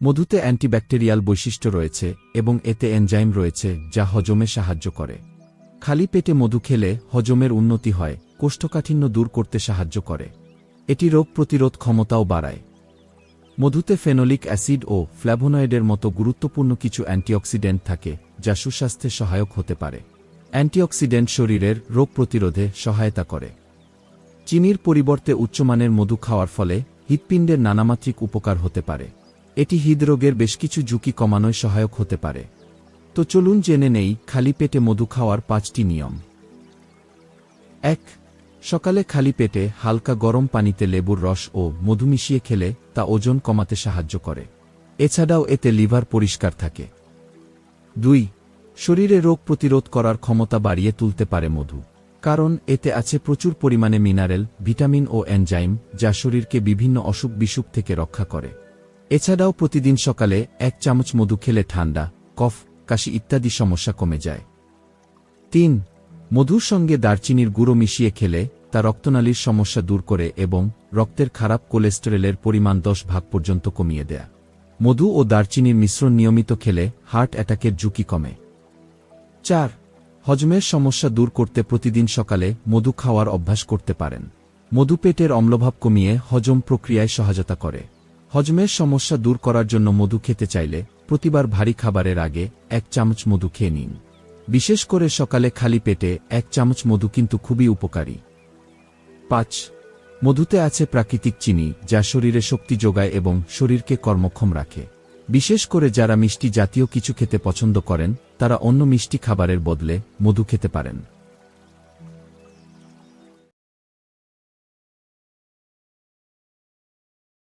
মধুতে অ্যান্টিব্যাকটেরিয়াল বৈশিষ্ট্য রয়েছে এবং এতে এনজাইম রয়েছে যা হজমে সাহায্য করে। খালি পেটে মধু খেলে হজমের উন্নতি হয়, কোষ্ঠকাঠিন্য দূর করতে সাহায্য করে। এটি রোগ প্রতিরোধ ক্ষমতাও বাড়ায়। মধুতে ফেনোলিক অ্যাসিড ও ফ্ল্যাভোনয়েডের মতো গুরুত্বপূর্ণ কিছু অ্যান্টিঅক্সিডেন্ট থাকে যা সুস্বাস্থ্যে সহায়ক হতে পারে। অ্যান্টিঅক্সিডেন্ট শরীরের রোগ প্রতিরোধে সহায়তা করে। চিনির পরিবর্তে উচ্চমানের মধু খাওয়ার ফলে হৃৎপিণ্ডের নানামাত্রিক উপকার হতে পারে। এটি হৃদরোগের বেশ কিছু ঝুঁকি কমানোয় সহায়ক হতে পারে। তো চলুন জেনে নেই, খালি পেটে মধু খাওয়ার পাঁচটি নিয়ম। এক, সকালে খালি পেটে হালকা গরম পানিতে লেবুর রস ও মধু মিশিয়ে খেলে তা ওজন কমাতে সাহায্য করে। এছাড়াও এতে লিভার পরিষ্কার থাকে। দুই, শরীরে রোগ প্রতিরোধ করার ক্ষমতা বাড়িয়ে তুলতে পারে মধু। কারণ এতে আছে প্রচুর পরিমাণে মিনারেল, ভিটামিন ও এনজাইম, যা শরীরকে বিভিন্ন অসুখ বিসুখ থেকে রক্ষা করে। এছাড়াও প্রতিদিন সকালে এক চামচ মধু খেলে ঠান্ডা, কফ, কাশি ইত্যাদি সমস্যা কমে যায়। তিন, মধুর সঙ্গে দারচিনির গুঁড়ো মিশিয়ে খেলে তা রক্তনালীর সমস্যা দূর করে এবং রক্তের খারাপ কোলেস্টেরলের পরিমাণ দশ ভাগ পর্যন্ত কমিয়ে দেয়া। মধু ও দারচিনির মিশ্রণ নিয়মিত খেলে হার্ট অ্যাটাকের ঝুঁকি কমে। চার, হজমের সমস্যা দূর করতে প্রতিদিন সকালে মধু খাওয়ার অভ্যাস করতে পারেন। মধু পেটের অম্লভাব কমিয়ে হজম প্রক্রিয়ায় সহায়তা করে। হজমের সমস্যা দূর করার জন্য মধু খেতে চাইলে প্রতিবার ভারী খাবারের আগে এক চামচ মধু খেয়ে নিন। বিশেষ করে সকালে খালি পেটে এক চামচ মধু কিন্তু খুবই উপকারী। পাঁচ, মধুতে আছে প্রাকৃতিক চিনি যা শরীরে শক্তি যোগায় এবং শরীরকে কর্মক্ষম রাখে। বিশেষ করে যারা মিষ্টি জাতীয় কিছু খেতে পছন্দ করেন, তারা অন্য মিষ্টি খাবারের বদলে মধু খেতে পারেন।